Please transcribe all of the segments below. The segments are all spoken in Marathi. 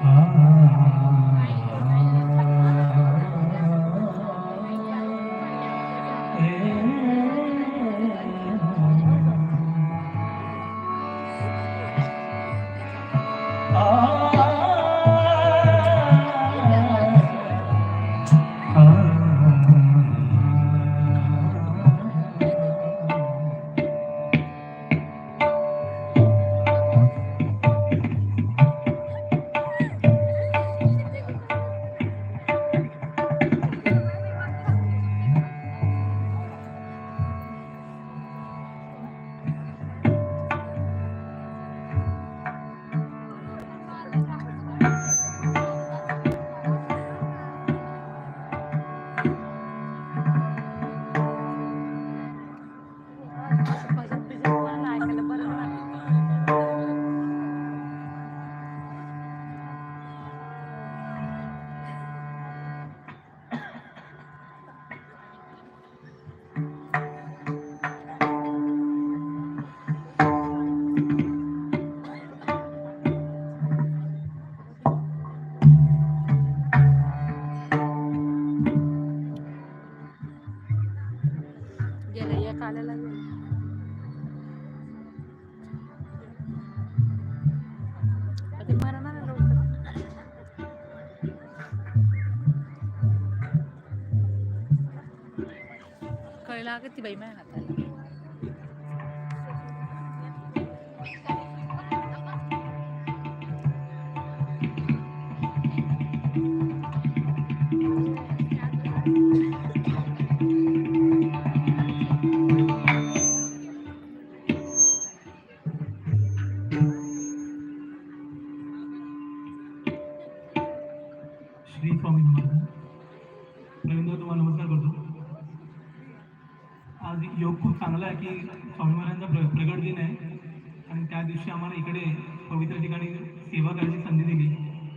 Ah. ah, ah. एक आलेला गेलं ते मरणार आहे लवकर कळला का ती बाई माझ्या हाताला श्री स्वामी रविंद्र रवींद्र तुम्हाला नमस्कार करतो. आज योग खूप चांगला आहे की स्वामी महाराजांचा प्र प्रगट दिन आहे. आणि त्या दिवशी आम्हाला इकडे पवित्र ठिकाणी सेवा करायची संधी दिली.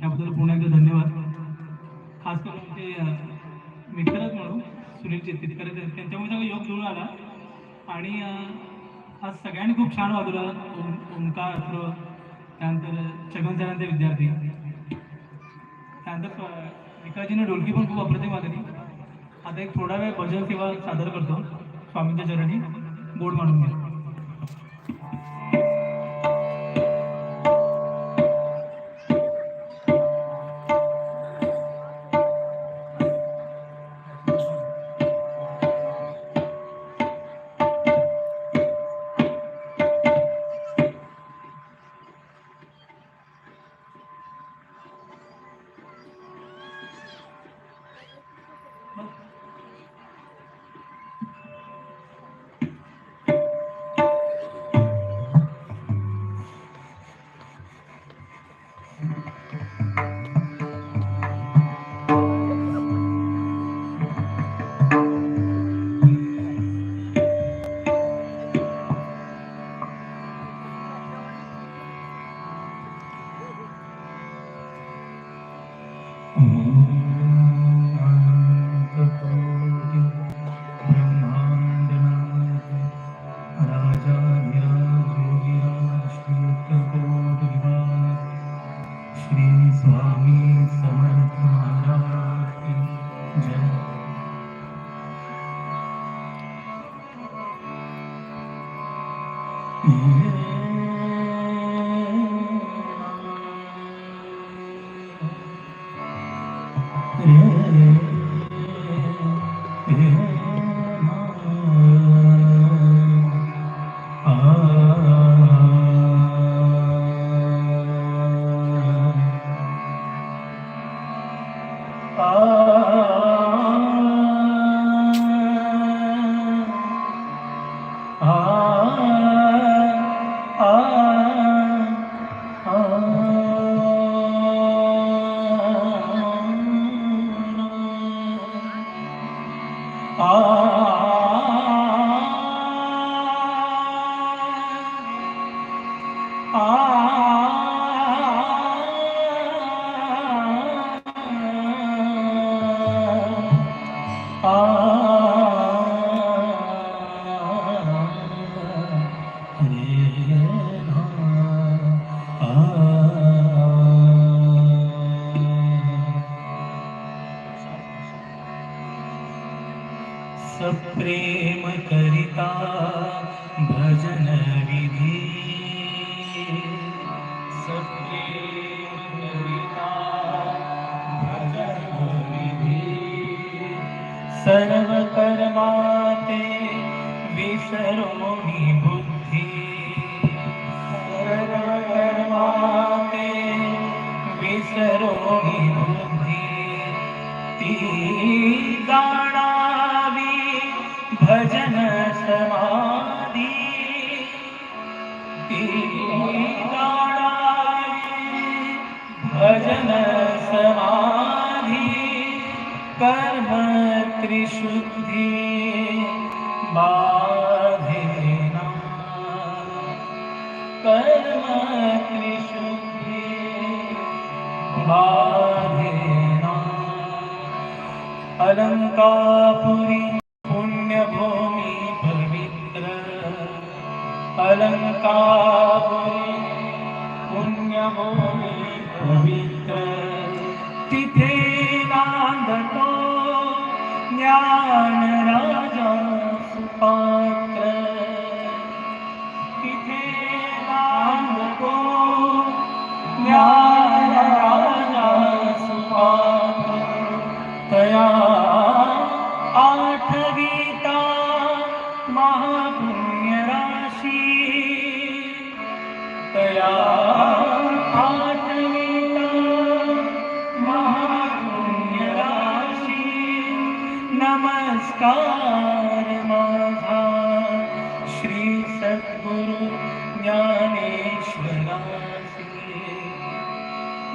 त्याबद्दल पुन्हा एकदा धन्यवाद. खास करून ते मित्रच म्हणून सुनील चित्तीकर आहेत, त्यांच्यामुळे सगळं योग जुळून आला. आणि आज सगळ्यांनी खूप छान वाजवलं. ओम ओंकार अथर्व, त्यानंतर छगन सरांचे विद्यार्थी. त्यानंतर विकाजीने डोलकी ढोलकी पण खूप अप्रतिम वाजवली आता एक थोडा वेळ भजन सेवा सादर करतो. स्वामींच्या चरणी बोर्ड म्हणून घ्या. Supreme. सर्व कर्माते विसरोनी बुद्धि। सर्व कर्माते विसरोनी बुद्धि। ती जाणावी भजन समाधी। ती त्रिशुद्धी बाधेना कर्म त्रिशुद्धि बाधेना अलंकापुरी पुण्यभूमि पवित्र। अलंकापुरी पुण्यभूमि જ્ઞાન રાજા સુપાન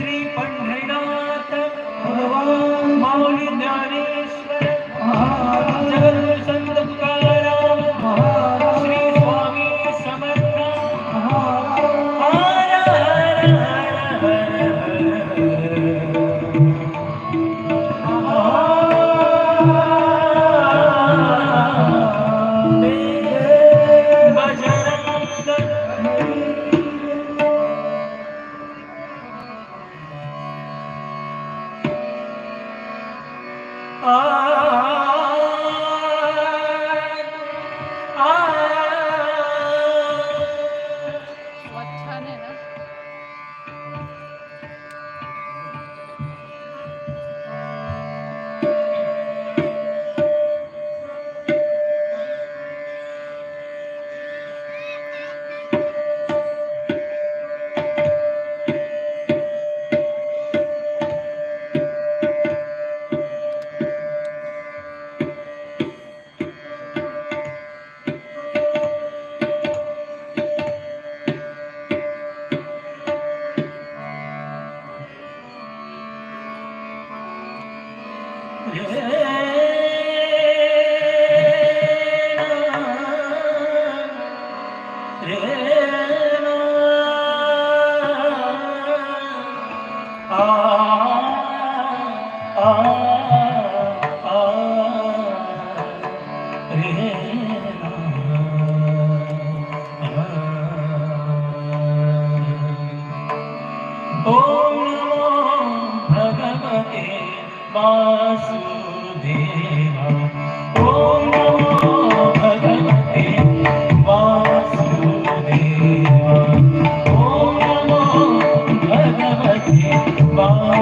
श्री पंढरीनाथ भगवान माऊली ज्ञानेश्वर महाराज Oh.